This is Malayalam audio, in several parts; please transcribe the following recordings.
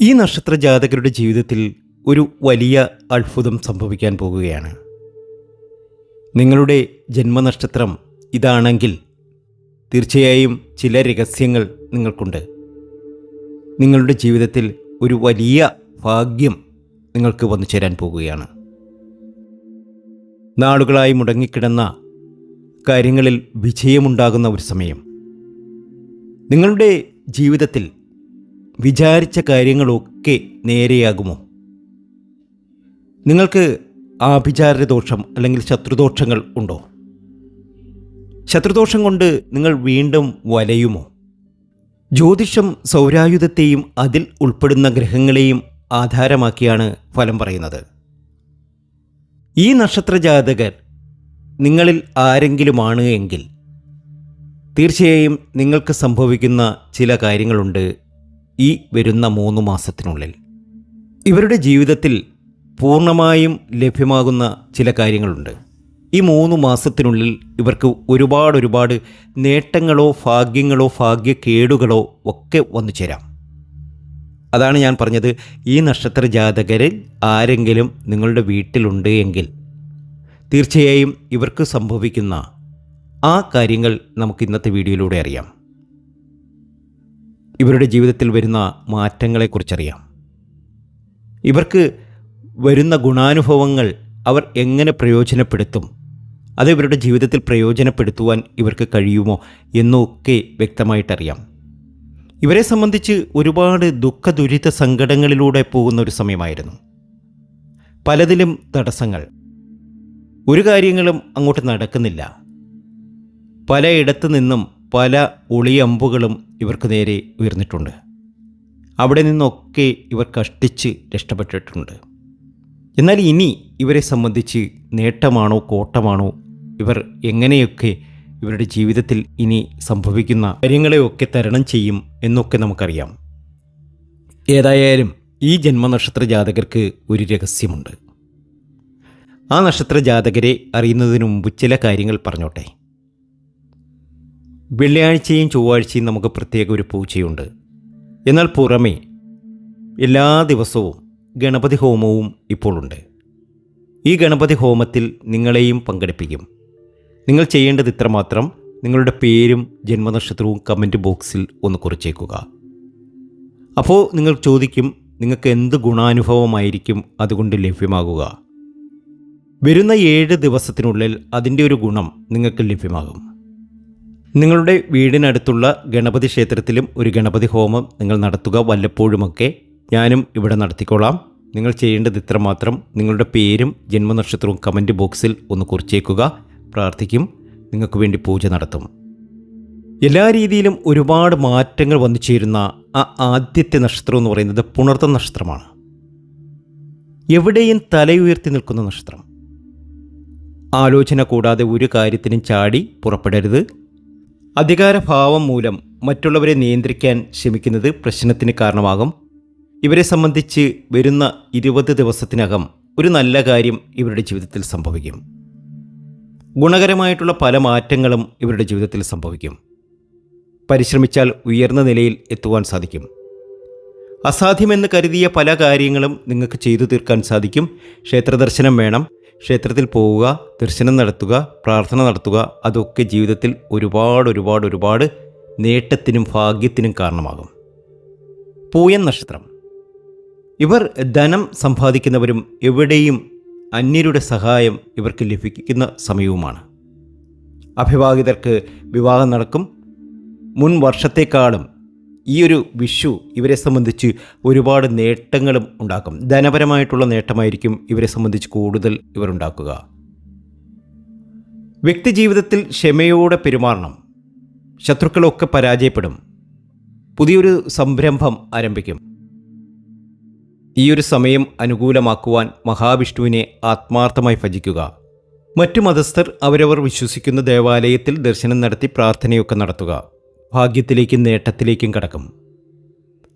ഈ നക്ഷത്ര ജാതകരുടെ ജീവിതത്തിൽ ഒരു വലിയ അത്ഭുതം സംഭവിക്കാൻ പോകുകയാണ്. നിങ്ങളുടെ ജന്മനക്ഷത്രം ഇതാണെങ്കിൽ തീർച്ചയായും ചില രഹസ്യങ്ങൾ നിങ്ങൾക്കുണ്ട്. നിങ്ങളുടെ ജീവിതത്തിൽ ഒരു വലിയ ഭാഗ്യം നിങ്ങൾക്ക് വന്നു ചേരാൻ പോകുകയാണ്. നാളുകളായി മുടങ്ങിക്കിടന്ന കാര്യങ്ങളിൽ വിജയമുണ്ടാകുന്ന ഒരു സമയം. നിങ്ങളുടെ ജീവിതത്തിൽ വിചാരിച്ച കാര്യങ്ങളൊക്കെ നേരെയാകുമോ? നിങ്ങൾക്ക് ആഭിചാരദോഷം അല്ലെങ്കിൽ ശത്രുദോഷങ്ങൾ ഉണ്ടോ? ശത്രുദോഷം കൊണ്ട് നിങ്ങൾ വീണ്ടും വലയുമോ? ജ്യോതിഷം സൗരായുധത്തെയും അതിൽ ഉൾപ്പെടുന്ന ഗ്രഹങ്ങളെയും ആധാരമാക്കിയാണ് ഫലം പറയുന്നത്. ഈ നക്ഷത്ര ജാതകർ നിങ്ങളിൽ ആരെങ്കിലുമാണ് എങ്കിൽ തീർച്ചയായും നിങ്ങൾക്ക് സംഭവിക്കുന്ന ചില കാര്യങ്ങളുണ്ട് ഈ വരുന്ന മൂന്ന് മാസത്തിനുള്ളിൽ ഇവരുടെ ജീവിതത്തിൽ പൂർണമായും ലഭ്യമാകുന്ന ചില കാര്യങ്ങളുണ്ട്. ഈ മൂന്ന് മാസത്തിനുള്ളിൽ ഇവർക്ക് ഒരുപാട് ഒരുപാട് നേട്ടങ്ങളോ ഭാഗ്യങ്ങളോ ഭാഗ്യക്കേടുകളോ ഒക്കെ വന്നു ചേരാം. അതാണ് ഞാൻ പറഞ്ഞത്. ഈ നക്ഷത്ര ജാതകരിൽ ആരെങ്കിലും നിങ്ങളുടെ വീട്ടിലുണ്ട് എങ്കിൽ തീർച്ചയായും ഇവർക്ക് സംഭവിക്കുന്ന ആ കാര്യങ്ങൾ നമുക്ക് ഇന്നത്തെ വീഡിയോയിലൂടെ അറിയാം. ഇവരുടെ ജീവിതത്തിൽ വരുന്ന മാറ്റങ്ങളെക്കുറിച്ചറിയാം. ഇവർക്ക് വരുന്ന ഗുണാനുഭവങ്ങൾ അവർ എങ്ങനെ പ്രയോജനപ്പെടുത്തും അത് ഇവരുടെ ജീവിതത്തിൽ പ്രയോജനപ്പെടുത്തുവാൻ ഇവർക്ക് കഴിയുമോ എന്നൊക്കെ വ്യക്തമായിട്ടറിയാം. ഇവരെ സംബന്ധിച്ച് ഒരുപാട് ദുഃഖ ദുരിത സങ്കടങ്ങളിലൂടെ പോകുന്ന ഒരു സമയമായിരുന്നു. പലതിലും തടസ്സങ്ങൾ. ഒരു കാര്യങ്ങളും അങ്ങോട്ട് നടക്കുന്നില്ല. പലയിടത്തു നിന്നും പല ഒളിയമ്പുകളും ഇവർക്ക് നേരെ ഉയർന്നിട്ടുണ്ട്. അവിടെ നിന്നൊക്കെ ഇവർ കഷ്ടിച്ച് രക്ഷപ്പെട്ടിട്ടുണ്ട്. എന്നാൽ ഇനി ഇവരെ സംബന്ധിച്ച് നേട്ടമാണോ കോട്ടമാണോ ഇവർ എങ്ങനെയൊക്കെ ഇവരുടെ ജീവിതത്തിൽ ഇനി സംഭവിക്കുന്ന കാര്യങ്ങളെയൊക്കെ തരണം ചെയ്യും എന്നൊക്കെ നമുക്കറിയാം. ഏതായാലും ഈ ജന്മനക്ഷത്ര ജാതകർക്ക് ഒരു രഹസ്യമുണ്ട്. ആ നക്ഷത്ര ജാതകരെ അറിയുന്നതിനു മുമ്പ് ചില കാര്യങ്ങൾ പറഞ്ഞോട്ടെ? വെള്ളിയാഴ്ചയും ചൊവ്വാഴ്ചയും നമുക്ക് പ്രത്യേക ഒരു പൂജയുണ്ട്. എന്നാൽ പുറമേ എല്ലാ ദിവസവും ഗണപതി ഹോമവും ഇപ്പോഴുണ്ട് ഈ ഗണപതി ഹോമത്തിൽ നിങ്ങളെയും പങ്കെടുപ്പിക്കും. നിങ്ങൾ ചെയ്യേണ്ടത് ഇത്രമാത്രം നിങ്ങളുടെ പേരും ജന്മനക്ഷത്രവും കമന്റ് ബോക്സിൽ ഒന്ന് കുറിച്ചേക്കുക. അപ്പോൾ നിങ്ങൾ ചോദിക്കും നിങ്ങൾക്ക് എന്ത് ഗുണാനുഭവമായിരിക്കും അതുകൊണ്ട് ലഭ്യമാകുക. വരുന്ന ഏഴ് ദിവസത്തിനുള്ളിൽ അതിന്റെ ഒരു ഗുണം നിങ്ങൾക്ക് ലഭ്യമാകും. നിങ്ങളുടെ വീടിനടുത്തുള്ള ഗണപതി ക്ഷേത്രത്തിലും ഒരു ഗണപതി ഹോമം നിങ്ങൾ നടത്തുക വല്ലപ്പോഴുമൊക്കെ ഞാനും ഇവിടെ നടത്തിക്കോളാം. നിങ്ങൾ ചെയ്യേണ്ടത് ഇത്രമാത്രം. നിങ്ങളുടെ പേരും ജന്മനക്ഷത്രവും കമന്റ് ബോക്സിൽ ഒന്ന് കുറിച്ചേക്കുക. പ്രാർത്ഥിക്കും. നിങ്ങൾക്ക് വേണ്ടി പൂജ നടത്തും. എല്ലാ രീതിയിലും ഒരുപാട് മാറ്റങ്ങൾ വന്നു ചേരുന്ന ആ ആദ്യത്തെ നക്ഷത്രം എന്ന് പറയുന്നത് പുണർത്ത നക്ഷത്രമാണ്. എവിടെയും തലയുയർത്തി നിൽക്കുന്ന നക്ഷത്രം. ആലോചന കൂടാതെ ഒരു കാര്യത്തിനും ചാടി പുറപ്പെടരുത്. അധികാരഭാവം മൂലം മറ്റുള്ളവരെ നിയന്ത്രിക്കാൻ ശ്രമിക്കുന്നത് പ്രശ്നത്തിന് കാരണമാകും. ഇവരെ സംബന്ധിച്ച് വരുന്ന ഇരുപത് ദിവസത്തിനകം ഒരു നല്ല കാര്യം ഇവരുടെ ജീവിതത്തിൽ സംഭവിക്കും. ഗുണകരമായിട്ടുള്ള പല മാറ്റങ്ങളും ഇവരുടെ ജീവിതത്തിൽ സംഭവിക്കും. പരിശ്രമിച്ചാൽ ഉയർന്ന നിലയിൽ എത്തുവാൻ സാധിക്കും. അസാധ്യമെന്ന് കരുതിയ പല കാര്യങ്ങളും നിങ്ങൾക്ക് ചെയ്തു തീർക്കാൻ സാധിക്കും. ക്ഷേത്രദർശനം വേണം. ക്ഷേത്രത്തിൽ പോവുക ദർശനം നടത്തുക പ്രാർത്ഥന നടത്തുക അതൊക്കെ ജീവിതത്തിൽ ഒരുപാട് ഒരുപാട് ഒരുപാട് നേട്ടത്തിനും ഭാഗ്യത്തിനും കാരണമാകും. പൂയൻ നക്ഷത്രം. ഇവർ ധനം സമ്പാദിക്കുന്നവരും എവിടെയും അന്യരുടെ സഹായം ഇവർക്ക് ലഭിക്കുന്ന സമയവുമാണ്. അഭിവാഹിതർക്ക് വിവാഹം നടക്കും. മുൻ വർഷത്തേക്കാളും ഈ ഒരു വിഷു ഇവരെ സംബന്ധിച്ച് ഒരുപാട് നേട്ടങ്ങളും ഉണ്ടാക്കും. ധനപരമായിട്ടുള്ള നേട്ടമായിരിക്കും ഇവരെ സംബന്ധിച്ച് കൂടുതൽ ഇവരുണ്ടാക്കുക വ്യക്തിജീവിതത്തിൽ ക്ഷമയോടെ പെരുമാറണം. ശത്രുക്കളൊക്കെ പരാജയപ്പെടും. പുതിയൊരു സംരംഭം ആരംഭിക്കും. ഈ ഒരു സമയം അനുകൂലമാക്കുവാൻ മഹാവിഷ്ണുവിനെ ആത്മാർത്ഥമായി ഭജിക്കുക. മറ്റു മതസ്ഥർ അവരവർ വിശ്വസിക്കുന്ന ദേവാലയത്തിൽ ദർശനം നടത്തി പ്രാർത്ഥനയൊക്കെ നടത്തുക. ഭാഗ്യത്തിലേക്കും നേട്ടത്തിലേക്കും കടക്കും.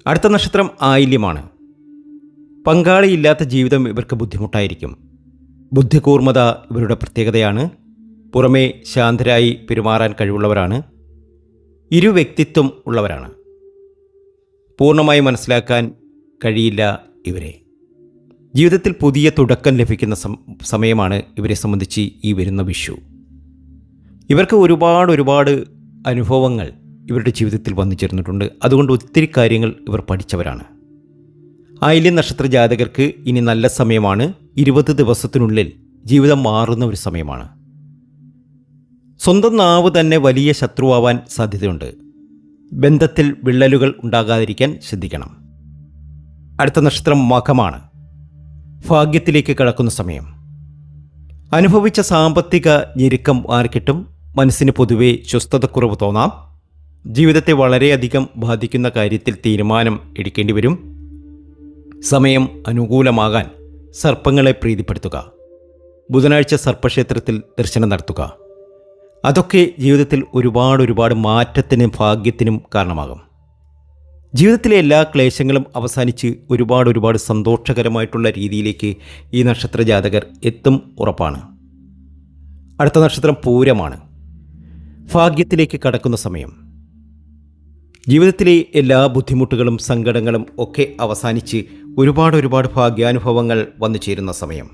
അടുത്ത നക്ഷത്രം ആയില്യമാണ്. പങ്കാളിയില്ലാത്ത ജീവിതം ഇവർക്ക് ബുദ്ധിമുട്ടായിരിക്കും. ബുദ്ധികൂർമ്മത ഇവരുടെ പ്രത്യേകതയാണ്. പുറമേ ശാന്തരായി പെരുമാറാൻ കഴിവുള്ളവരാണ്. ഇരു വ്യക്തിത്വം ഉള്ളവരാണ്. പൂർണമായി മനസ്സിലാക്കാൻ കഴിയില്ല ഇവരെ. ജീവിതത്തിൽ പുതിയ തുടക്കം ലഭിക്കുന്ന സമയമാണ് ഇവരെ സംബന്ധിച്ച് ഈ വരുന്ന വിഷു. ഇവർക്ക് ഒരുപാട് ഒരുപാട് അനുഭവങ്ങൾ ഇവരുടെ ജീവിതത്തിൽ വന്നു ചേർന്നിട്ടുണ്ട്. അതുകൊണ്ട് ഒത്തിരി കാര്യങ്ങൾ ഇവർ പഠിച്ചവരാണ്. ആയില്യം നക്ഷത്ര ജാതകർക്ക് ഇനി നല്ല സമയമാണ്. ഇരുപത് ദിവസത്തിനുള്ളിൽ ജീവിതം മാറുന്ന ഒരു സമയമാണ്. സ്വന്തം നാവ് തന്നെ വലിയ ശത്രുവാവാൻ സാധ്യതയുണ്ട്. ബന്ധത്തിൽ വിള്ളലുകൾ ഉണ്ടാകാതിരിക്കാൻ ശ്രദ്ധിക്കണം. അടുത്ത നക്ഷത്രം മഖമാണ് ഭാഗ്യത്തിലേക്ക് കടക്കുന്ന സമയം. അനുഭവിച്ച സാമ്പത്തിക ഞെരുക്കം ആർക്കിട്ടും മനസ്സിന് പൊതുവെ സ്വസ്ഥതക്കുറവ് തോന്നാം. ജീവിതത്തെ വളരെയധികം ബാധിക്കുന്ന കാര്യത്തിൽ തീരുമാനം എടുക്കേണ്ടി വരും. സമയം അനുകൂലമാകാൻ സർപ്പങ്ങളെ പ്രീതിപ്പെടുത്തുക. ബുധനാഴ്ച സർപ്പക്ഷേത്രത്തിൽ ദർശനം നടത്തുക. അതൊക്കെ ജീവിതത്തിൽ ഒരുപാട് ഒരുപാട് മാറ്റത്തിനും ഭാഗ്യത്തിനും കാരണമാകും. ജീവിതത്തിലെ എല്ലാ ക്ലേശങ്ങളും അവസാനിച്ച് ഒരുപാട് ഒരുപാട് സന്തോഷകരമായിട്ടുള്ള രീതിയിലേക്ക് ഈ നക്ഷത്ര ജാതകർ എത്തും ഉറപ്പാണ്. അടുത്ത നക്ഷത്രം പൂരമാണ്. ഭാഗ്യത്തിലേക്ക് കടക്കുന്ന സമയം. ജീവിതത്തിലെ എല്ലാ ബുദ്ധിമുട്ടുകളും സങ്കടങ്ങളും ഒക്കെ അവസാനിച്ച് ഒരുപാട് ഒരുപാട് ഭാഗ്യാനുഭവങ്ങൾ വന്നു ചേരുന്ന സമയം.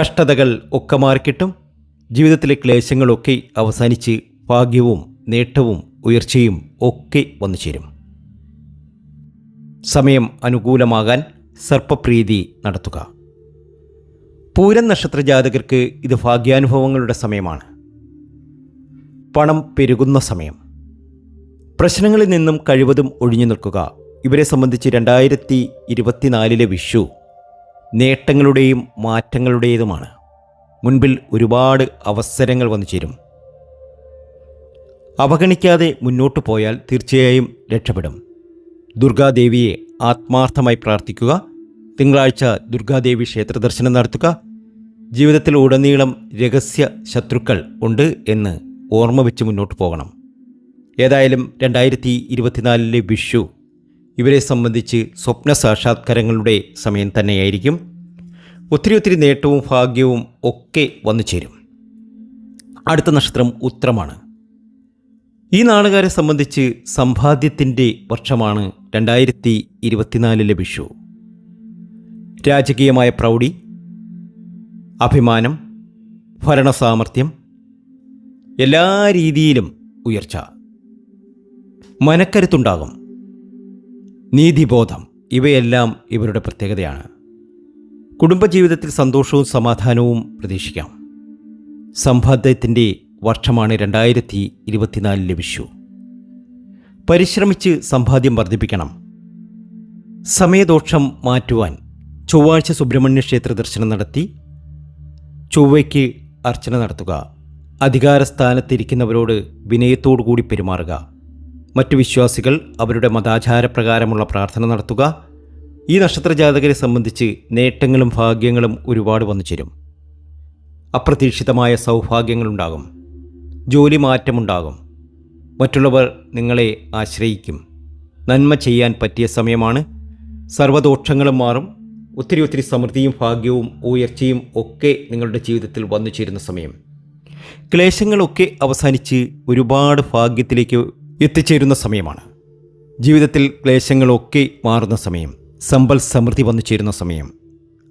കഷ്ടതകൾ ഒക്കെ മാറിക്കിട്ടും ജീവിതത്തിലെ ക്ലേശങ്ങളൊക്കെ അവസാനിച്ച് ഭാഗ്യവും നേട്ടവും ഉയർച്ചയും ഒക്കെ വന്നു ചേരും. സമയം അനുകൂലമാകാൻ സർപ്പപ്രീതി നടത്തുക. പൂരം നക്ഷത്ര ജാതകർക്ക് ഇത് ഭാഗ്യാനുഭവങ്ങളുടെ സമയമാണ്. പണം പെരുകുന്ന സമയം. പ്രശ്നങ്ങളിൽ നിന്നും കഴിവതും ഒഴിഞ്ഞു നിൽക്കുക. ഇവരെ സംബന്ധിച്ച് രണ്ടായിരത്തി ഇരുപത്തിനാലിലെ വിഷു നേട്ടങ്ങളുടെയും മാറ്റങ്ങളുടേതുമാണ്. മുൻപിൽ ഒരുപാട് അവസരങ്ങൾ വന്നു ചേരും. അവഗണിക്കാതെ മുന്നോട്ട് പോയാൽ തീർച്ചയായും രക്ഷപ്പെടും. ദുർഗാദേവിയെ ആത്മാർത്ഥമായി പ്രാർത്ഥിക്കുക. തിങ്കളാഴ്ച ദുർഗാദേവി ക്ഷേത്ര ദർശനം നടത്തുക. ജീവിതത്തിൽ ഉടനീളം രഹസ്യ ശത്രുക്കൾ ഉണ്ട് എന്ന് ഓർമ്മ വെച്ച് മുന്നോട്ട് പോകണം. ഏതായാലും രണ്ടായിരത്തി ഇരുപത്തിനാലിലെ വിഷു ഇവരെ സംബന്ധിച്ച് സ്വപ്ന സാക്ഷാത്കാരങ്ങളുടെ സമയം തന്നെയായിരിക്കും. ഒത്തിരി ഒത്തിരി നേട്ടവും ഭാഗ്യവും ഒക്കെ വന്നു ചേരും. അടുത്ത നക്ഷത്രം ഉത്രമാണ്. ഈ നാളുകാരെ സംബന്ധിച്ച് സമ്പാദ്യത്തിന്റെ വർഷമാണ് രണ്ടായിരത്തി ഇരുപത്തിനാലിലെ വിഷു. രാജകീയമായ പ്രൗഢി അഭിമാനം ഭരണസാമർഥ്യം എല്ലാ രീതിയിലും ഉയർച്ച. മനക്കരുത്തുണ്ടാകും. നീതിബോധം ഇവയെല്ലാം ഇവരുടെ പ്രത്യേകതയാണ്. കുടുംബജീവിതത്തിൽ സന്തോഷവും സമാധാനവും പ്രതീക്ഷിക്കാം. സമ്പാദ്യത്തിന്റെ വർഷമാണ് രണ്ടായിരത്തി ഇരുപത്തിനാലിലെ വിഷു പരിശ്രമിച്ച് സമ്പാദ്യം വർദ്ധിപ്പിക്കണം. സമയദോഷം മാറ്റുവാൻ ചൊവ്വാഴ്ച സുബ്രഹ്മണ്യ ക്ഷേത്ര ദർശനം നടത്തി ചൊവ്വയ്ക്ക് അർച്ചന നടത്തുക. അധികാരസ്ഥാനത്തിരിക്കുന്നവരോട് വിനയത്തോടു കൂടി പെരുമാറുക. മറ്റു വിശ്വാസികൾ അവരുടെ മതാചാരപ്രകാരമുള്ള പ്രാർത്ഥന നടത്തുക. ഈ നക്ഷത്ര ജാതകരെ സംബന്ധിച്ച് നേട്ടങ്ങളും ഭാഗ്യങ്ങളും ഒരുപാട് വന്നു ചേരും അപ്രതീക്ഷിതമായ സൗഭാഗ്യങ്ങളുണ്ടാകും. ജോലി മാറ്റമുണ്ടാകും. മറ്റുള്ളവർ നിങ്ങളെ ആശ്രയിക്കും. നന്മ ചെയ്യാൻ പറ്റിയ സമയമാണ്. സർവദോഷങ്ങളും മാറും. ഒത്തിരി ഒത്തിരി സമൃദ്ധിയും ഭാഗ്യവും ഉയർച്ചയും ഒക്കെ നിങ്ങളുടെ ജീവിതത്തിൽ വന്നു ചേരുന്ന സമയം. ക്ലേശങ്ങളൊക്കെ അവസാനിച്ച് ഒരുപാട് ഭാഗ്യത്തിലേക്ക് എത്തിച്ചേരുന്ന സമയമാണ്. ജീവിതത്തിൽ ക്ലേശങ്ങളൊക്കെ മാറുന്ന സമയം സമ്പൽ സമൃദ്ധി വന്നു ചേരുന്ന സമയം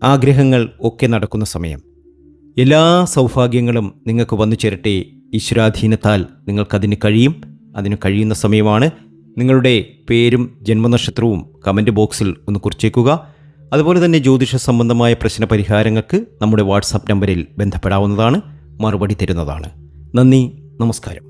ആഗ്രഹങ്ങൾ ഒക്കെ നടക്കുന്ന സമയം. എല്ലാ സൗഭാഗ്യങ്ങളും നിങ്ങൾക്ക് വന്നു ചേരട്ടെ. ഈശ്വരാധീനത്താൽ നിങ്ങൾക്കതിന് കഴിയും. അതിന് കഴിയുന്ന സമയമാണ്. നിങ്ങളുടെ പേരും ജന്മനക്ഷത്രവും കമന്റ് ബോക്സിൽ ഒന്ന് കുറിച്ചേക്കുക. അതുപോലെ തന്നെ ജ്യോതിഷ സംബന്ധമായ പ്രശ്ന പരിഹാരങ്ങൾക്ക് നമ്മുടെ വാട്സാപ്പ് നമ്പറിൽ ബന്ധപ്പെടാവുന്നതാണ്. മറുപടി തരുന്നതാണ്. നന്ദി നമസ്കാരം.